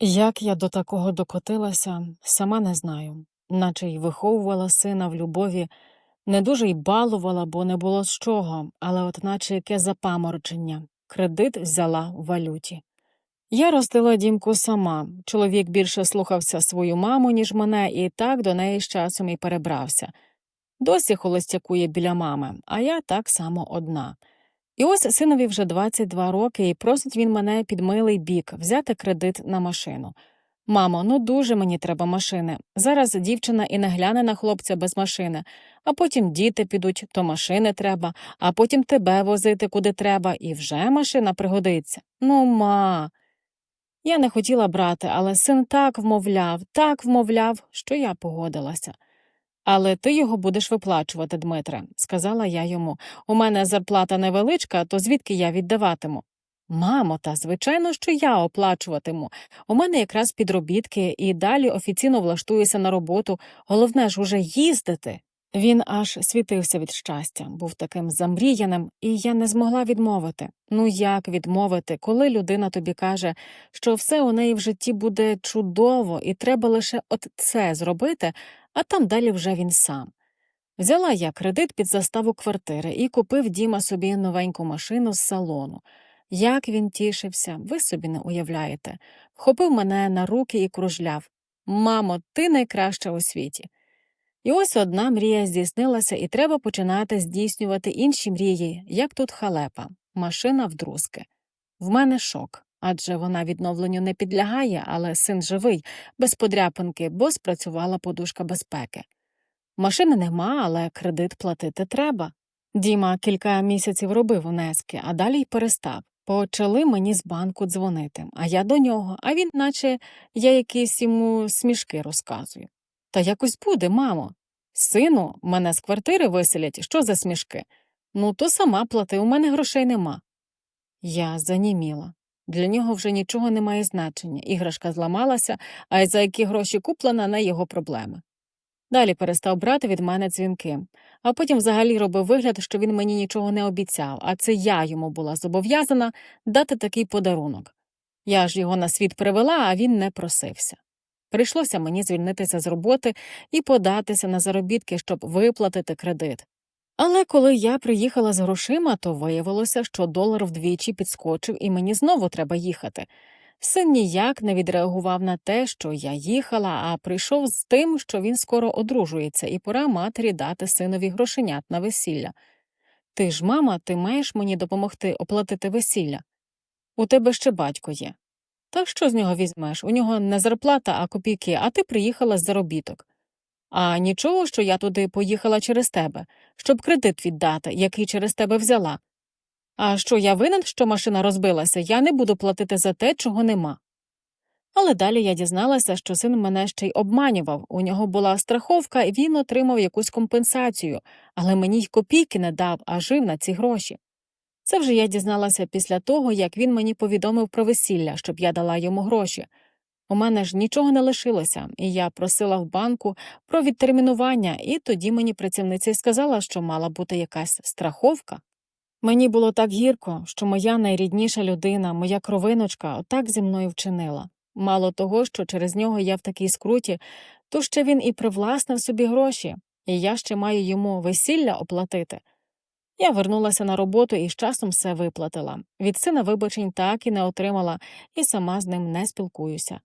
Як я до такого докотилася, сама не знаю, наче й виховувала сина в любові, не дуже й балувала, бо не було з чого, але от наче яке запаморочення, кредит взяла в валюті. Я ростила дімку сама. Чоловік більше слухався свою маму, ніж мене, і так до неї з часом і перебрався. Досі холостякує біля мами, а я так само одна. І ось синові вже 22 роки, і просить він мене під милий бік взяти кредит на машину. Мамо, ну дуже мені треба машини. Зараз дівчина і не гляне на хлопця без машини, а потім діти підуть, то машини треба, а потім тебе возити куди треба, і вже машина пригодиться. Ну, ма. Я не хотіла брати, але син так вмовляв, так вмовляв, що я погодилася. Але ти його будеш виплачувати, Дмитре, сказала я йому. У мене зарплата невеличка, то звідки я віддаватиму? Мамо, та звичайно, що я оплачуватиму. У мене якраз підробітки і далі офіційно влаштуюся на роботу. Головне ж уже їздити. Він аж світився від щастя, був таким замріяним, і я не змогла відмовити. Ну як відмовити, коли людина тобі каже, що все у неї в житті буде чудово, і треба лише от це зробити, а там далі вже він сам. Взяла я кредит під заставу квартири і купив Діма собі новеньку машину з салону. Як він тішився, ви собі не уявляєте. Вхопив мене на руки і кружляв. Мамо, ти найкраща у світі. І ось одна мрія здійснилася, і треба починати здійснювати інші мрії, як тут халепа, машина вдрузки. В мене шок, адже вона відновленню не підлягає, але син живий, без подряпинки, бо спрацювала подушка безпеки. Машини нема, але кредит платити треба. Діма кілька місяців робив внески, а далі й перестав. Почали мені з банку дзвонити, а я до нього, а він, наче я якісь йому смішки розказую. Та якось буде, мамо. Сину, мене з квартири виселять, що за смішки? Ну, то сама плати, у мене грошей нема. Я заніміла. Для нього вже нічого не має значення. Іграшка зламалася, а й за які гроші куплена не його проблеми. Далі перестав брати від мене дзвінки, а потім взагалі робив вигляд, що він мені нічого не обіцяв, а це я йому була зобов'язана дати такий подарунок. Я ж його на світ привела, а він не просився. Прийшлося мені звільнитися з роботи і податися на заробітки, щоб виплатити кредит. Але коли я приїхала з грошима, то виявилося, що долар вдвічі підскочив і мені знову треба їхати. Син ніяк не відреагував на те, що я їхала, а прийшов з тим, що він скоро одружується, і пора матері дати синові грошенят на весілля. Ти ж, мама, ти маєш мені допомогти оплатити весілля? У тебе ще батько є. Так що з нього візьмеш? У нього не зарплата, а копійки, а ти приїхала з заробіток. А нічого, що я туди поїхала через тебе, щоб кредит віддати, який через тебе взяла. А що я винен, що машина розбилася, я не буду платити за те, чого нема. Але далі я дізналася, що син мене ще й обманював, у нього була страховка, і він отримав якусь компенсацію, але мені й копійки не дав, а жив на ці гроші. Це вже я дізналася після того, як він мені повідомив про весілля, щоб я дала йому гроші. У мене ж нічого не лишилося, і я просила в банку про відтермінування, і тоді мені працівниця сказала, що мала бути якась страховка. Мені було так гірко, що моя найрідніша людина, моя кровиночка, отак зі мною вчинила. Мало того, що через нього я в такій скруті, то ще він і привласнив собі гроші, і я ще маю йому весілля оплатити. Я вернулася на роботу і з часом все виплатила. Від сина вибачень так і не отримала, і сама з ним не спілкуюся.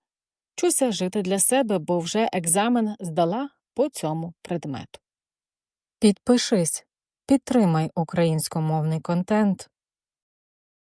Чуся жити для себе, бо вже екзамен здала по цьому предмету. Підпишись, підтримай українськомовний контент.